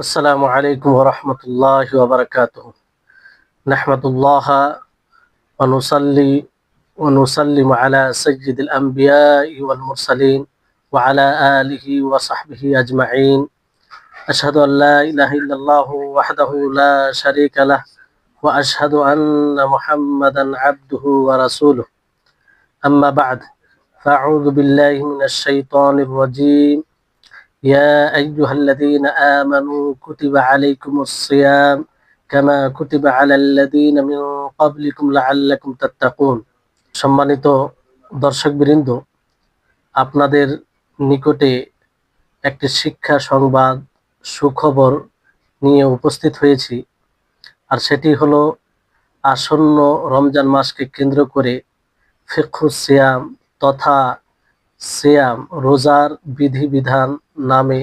السلام عليكم ورحمة الله وبركاته. نحمد الله ونصلي ونسلم على سيد الأنبياء والمرسلين وعلى آله وصحبه أجمعين. أشهد أن لا إله إلا الله وحده لا شريك له وأشهد أن محمدا عبده ورسوله. أما بعد فأعوذ بالله من الشيطان الرجيم. يا أيها الذين آمنوا كتب عليكم الصيام كما كتب على الذين من قبلكم لعلكم تتقون সম্মানিত দর্শকবৃন্দ আপনাদের নিকটে একটি শিক্ষা সংবাদ সুখবর নিয়ে উপস্থিত হয়েছি আর সেটি হলো আসন্ন রমজান মাসকে কেন্দ্র করে ফিখুস সিয়াম তথা সিয়াম রোজার বিধিবিধান নামে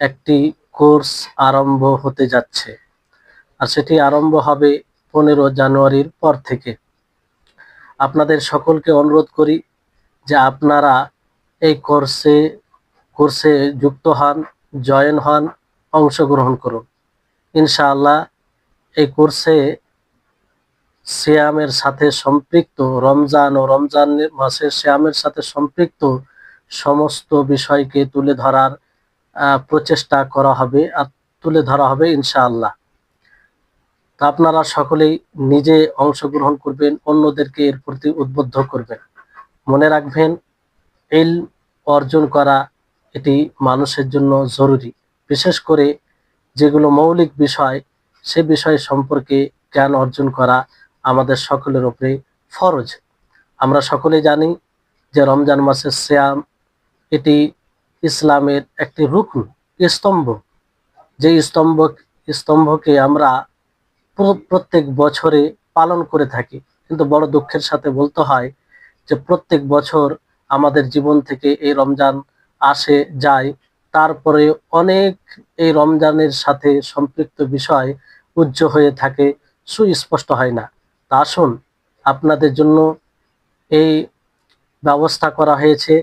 একটি কোর্স আরম্ভ হতে যাচ্ছে আর সেটি আরম্ভ হবে পনেরো জানুয়ারির পর থেকে। আপনাদের সকলকে অনুরোধ করি যে আপনারা এই কোর্সে কোর্সে যুক্ত হন, জয়েন হন, অংশগ্রহণ করুন। ইনশাআল্লাহ এই কোর্সে সিয়ামের সাথে সম্পৃক্ত, রমজান ও রমজান মাসের সিয়ামের সাথে সম্পৃক্ত সমস্ত বিষয়কে তুলে ধরার প্রচেষ্টা করা হবে আর তুলে ধরা হবে ইনশাআল্লাহ। তা আপনারা সকলেই নিজে অংশগ্রহণ করবেন, অন্যদেরকে এর প্রতি উদ্বুদ্ধ করবেন। মনে রাখবেন এল অর্জন করা এটি মানুষের জন্য জরুরি। বিশেষ করে যেগুলো মৌলিক বিষয়, সে বিষয় সম্পর্কে জ্ঞান অর্জন করা আমাদের সকলের উপরে ফরজ। আমরা সকলে জানি যে রমজান মাসের শ্যাম এটি ইসলামের একটি রুকন, স্তম্ভ। যে স্তম্ভ, স্তম্ভকে আমরা প্রত্যেক বছরে পালন করে থাকি। কিন্তু বড় দুঃখের সাথে বলতে হয় যে প্রত্যেক বছর আমাদের জীবন থেকে এই রমজান আসে, যায়। তারপরে অনেক এই রমজানের সাথে সম্পৃক্ত বিষয় উজ্জ হয়ে থাকে, সুস্পষ্ট হয় না। আসুন, আপনাদের জন্য এই ব্যবস্থা করা হয়েছে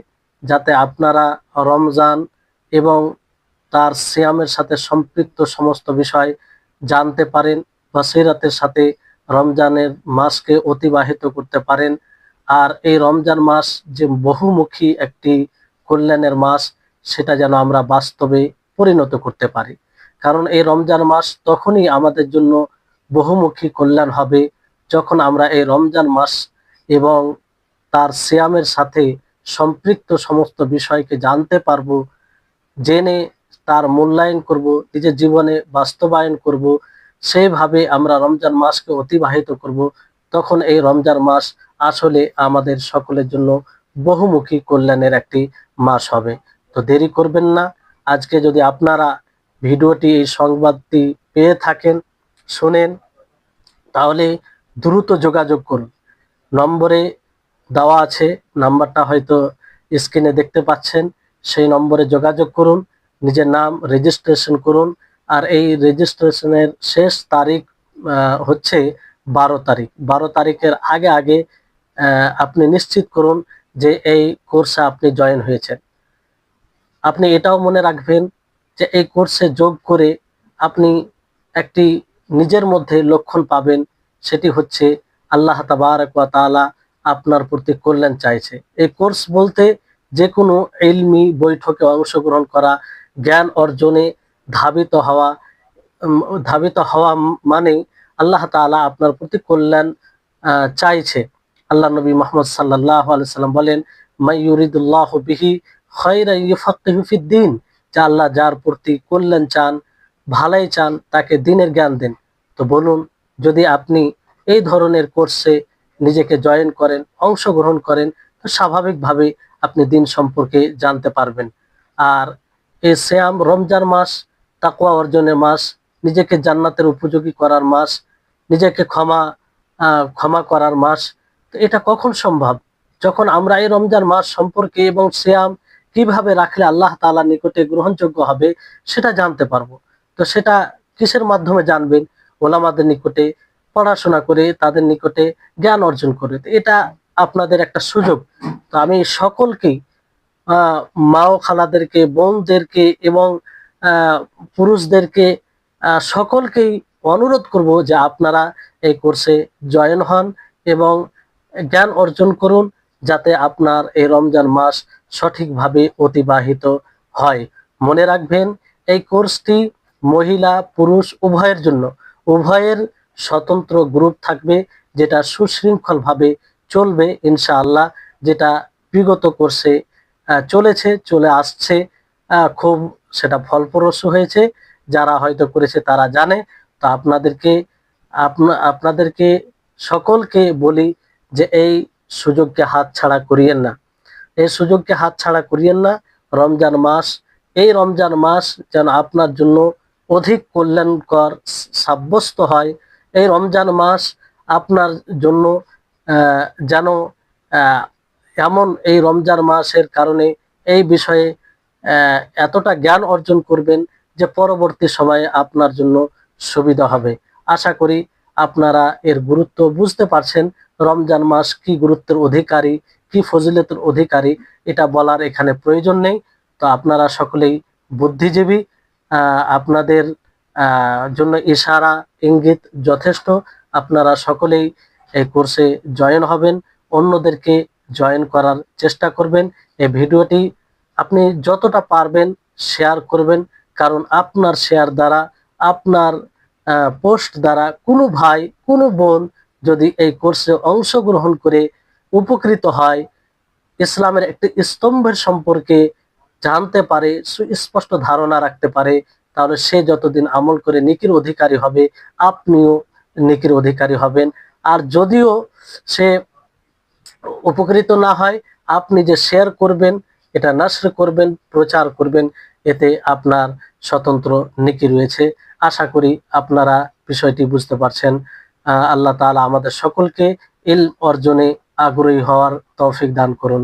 যাতে আপনারা রমজান এবং তার সিয়ামের সাথে সম্পৃক্ত সমস্ত বিষয় জানতে পারেন বা সিরাতের সাথে রমজানের মাসকে অতিবাহিত করতে পারেন। আর এই রমজান মাস যে বহুমুখী একটি কল্যাণের মাস, সেটা যেন আমরা বাস্তবে পরিণত করতে পারি। কারণ এই রমজান মাস তখনই আমাদের জন্য বহুমুখী কল্যাণ হবে যখন আমরা এই রমজান মাস এবং তার সিয়ামের সাথে সম্পৃক্ত সমস্ত বিষয়কে জানতে পারব, জেনে তার মূল্যায়ন করব, নিজের জীবনে বাস্তবায়ন করব, সেইভাবে আমরা রমজান মাসকে অতিবাহিত করব, তখন এই রমজান মাস আসলে আমাদের সকলের জন্য বহুমুখী কল্যাণের একটি মাস হবে। তো দেরি করবেন না, আজকে যদি আপনারা ভিডিওটি এই সংবাদটি পেয়ে থাকেন, শোনেন, তাহলে দ্রুত যোগাযোগ করুন। নম্বরে দেওয়া আছে, নাম্বারটা হয়তো স্ক্রিনে দেখতে পাচ্ছেন, সেই নম্বরে যোগাযোগ করুন, নিজের নাম রেজিস্ট্রেশন করুন, আর এই রেজিস্ট্রেশনের শেষ তারিখ হচ্ছে বারো তারিখ। বারো তারিখের আগে আগে আপনি নিশ্চিত করুন যে এই কোর্সে আপনি জয়েন হয়েছেন। আপনি এটাও মনে রাখবেন যে এই কোর্সে যোগ করে আপনি একটি নিজের মধ্যে লক্ষণ পাবেন সেটি হচ্ছে আল্লাহ ওয়া আপনার প্রতি কল্যাণ চাইছে। এই কোর্স বলতে যে কোনো ইলমি বৈঠকে অংশগ্রহণ করা, জ্ঞান অর্জনে ধাবিত হওয়া ধাবিত হওয়া মানে আল্লাহ তাআলা আপনার প্রতি কল্যাণ চাইছে। আল্লাহ নবী মোহাম্মদ সাল্লাহ সাল্লাম বলেন মাইয়ুরিদুল্লাহ বিহি খৈরা ইউফাক্কিহু ফিদ্দিন আল্লাহ যার প্রতি কল্যাণ চান, ভালাই চান, তাকে দিনের জ্ঞান দেন। তো বলুন যদি আপনি এই ধরনের কোর্সে নিজেকে জয়েন করেন, অংশগ্রহণ করেন, তো স্বাভাবিকভাবে আপনি দিন সম্পর্কে জানতে পারবেন। আর এই শ্যাম রমজান মাস, তাকওয়া অর্জনের মাস, নিজেকে জান্নাতের উপযোগী করার মাস, নিজেকে ক্ষমা ক্ষমা করার মাস, তো এটা কখন সম্ভব? যখন আমরা এই রমজান মাস সম্পর্কে এবং শ্যাম কীভাবে রাখলে আল্লাহ তাআলার নিকটে গ্রহণযোগ্য হবে, সেটা জানতে পারব। তো সেটা কিসের মাধ্যমে জানবেন? ওলামাদের নিকটে পড়াশোনা করে, তাদের নিকটে জ্ঞান অর্জন করে। এটা আপনাদের একটা সুযোগ। তো আমি সকলকেই মা ও খালাদেরকে, বোনদেরকে এবং পুরুষদেরকে সকলকেই অনুরোধ করব যে আপনারা এই কোর্সে জয়েন হন এবং জ্ঞান অর্জন করুন যাতে আপনার এই রমজান মাস সঠিকভাবে অতিবাহিত হয়। মনে রাখবেন, এই কোর্সটি মহিলা, পুরুষ, উভয়ের জন্য। উভয়ের স্বতন্ত্র গ্রুপ থাকবে, যেটা সুশৃঙ্খলভাবে চলবে ইনশাআল্লাহ, যেটা বিগত কোর্সে চলেছে, চলে আসছে খুব সেটা ফলপ্রসূ হয়েছে। যারা হয়তো করেছে তারা জানে। তো আপনাদেরকে, আপনা, আপনাদেরকে সকলকে বলি যে এই সুযোগকে হাত ছাড়া করিয়েন না। এই সুযোগকে হাত ছাড়া করিয়েন না। রমজান মাস, এই রমজান মাস যেন আপনার জন্য অধিক কল্যাণকর সাব্যস্ত হয়। এই রমজান মাস আপনার জন্য যেন এমন এই রমজান মাসের কারণে এই বিষয়ে এতটা জ্ঞান অর্জন করবেন যে পরবর্তী সময়ে আপনার জন্য সুবিধা হবে। আশা করি আপনারা এর গুরুত্ব বুঝতে পারছেন, রমজান মাস কি গুরুত্বের অধিকারী, কি ফজিলতের অধিকারী, এটা বলার এখানে প্রয়োজন নেই। তো আপনারা সকলেই বুদ্ধিজীবী আপনাদের জন্য ইশারা, ইঙ্গিত যথেষ্ট। আপনারা সকলেই এই কোর্সে জয়েন হবেন, অন্যদেরকে জয়েন করার চেষ্টা করবেন। এই ভিডিওটি আপনি যতটা পারবেন শেয়ার করবেন, কারণ আপনার শেয়ার দ্বারা, আপনার পোস্ট দ্বারা কোনো ভাই, কোনো বোন যদি এই কোর্সে অংশগ্রহণ করে উপকৃত হয়, ইসলামের একটি স্তম্ভের সম্পর্কে জানতে পারে, সুস্পষ্ট ধারণা রাখতে পারে, তাহলে সে যতদিন আমল করে নিকির অধিকারী হবে, আপনিও নিকির অধিকারী হবেন। আর যদিও সে উপকৃত না হয়, আপনি যে শেয়ার করবেন, এটা নাসর করবেন, প্রচার করবেন, এতে আপনার স্বতন্ত্র নিকি রয়েছে। আশা করি আপনারা বিষয়টি বুঝতে পারছেন। আল্লাহ তাআলা আমাদের সকলকে ইল অর্জনে আগ্রহী হওয়ার তৌফিক দান করুন।